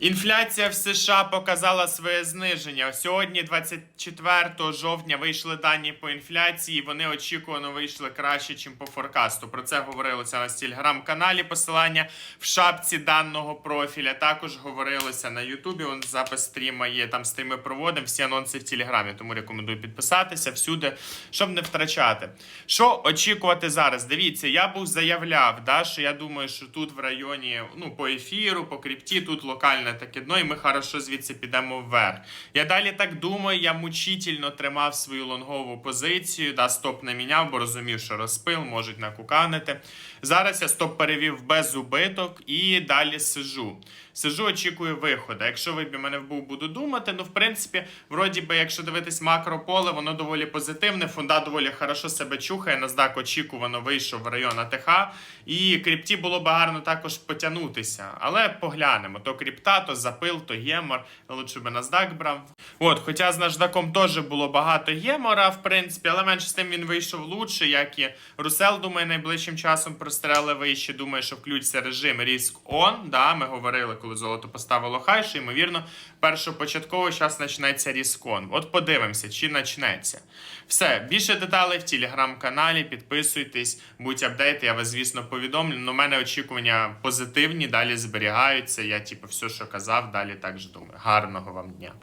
Інфляція в США показала своє зниження. Сьогодні, 24 жовтня, вийшли дані по інфляції. Вони очікувано вийшли краще, ніж по форкасту. Про це говорилося на телеграм-каналі. Посилання в шапці даного профіля. Також говорилося на Ютубі. Он запис стріма є. Там стріми проводимо. Всі анонси в телеграмі. Тому рекомендую підписатися всюди, щоб не втрачати. Що очікувати зараз? Дивіться, я був заявляв, да, що я думаю, що тут в районі, ну, по ефіру, по крипті, тут локальне таке дно, і ми хорошо звідси підемо вверх. Я далі так думаю, я мучительно тримав свою лонгову позицію, да, стоп не міняв, бо розумів, що розпил, можуть накуканити. Зараз я стоп перевів без убиток і далі сижу. Сижу, очікую виходу. Якщо вибір мене вбув, буду думати. Ну, в принципі, вроді би, якщо дивитись макрополе, воно доволі позитивне. Фунда доволі хорошо себе чухає. NASDAQ очікувано вийшов в район АТХ. І крипті було б гарно також потягнутися. Але поглянемо: то крипта, то запил, то гемор. Лучше би NASDAQ брав. От, хоча з наждаком теж було багато гемора, в принципі, але менше з тим він вийшов лучше, як і Русел, думаю, найближчим часом прострели вище. Думаю, що включиться режим Risk On. Да, ми говорили, коли золото поставило хай, що ймовірно, першопочатково зараз почнеться Risk On. От подивимося, чи почнеться. Все, більше деталей в телеграм-каналі. Підписуйтесь, будь апдейти, я вас, звісно, повідомлю. Ну, у мене очікування позитивні, далі зберігаються. Я, типу, все, що казав, далі так же думаю. Гарного вам дня.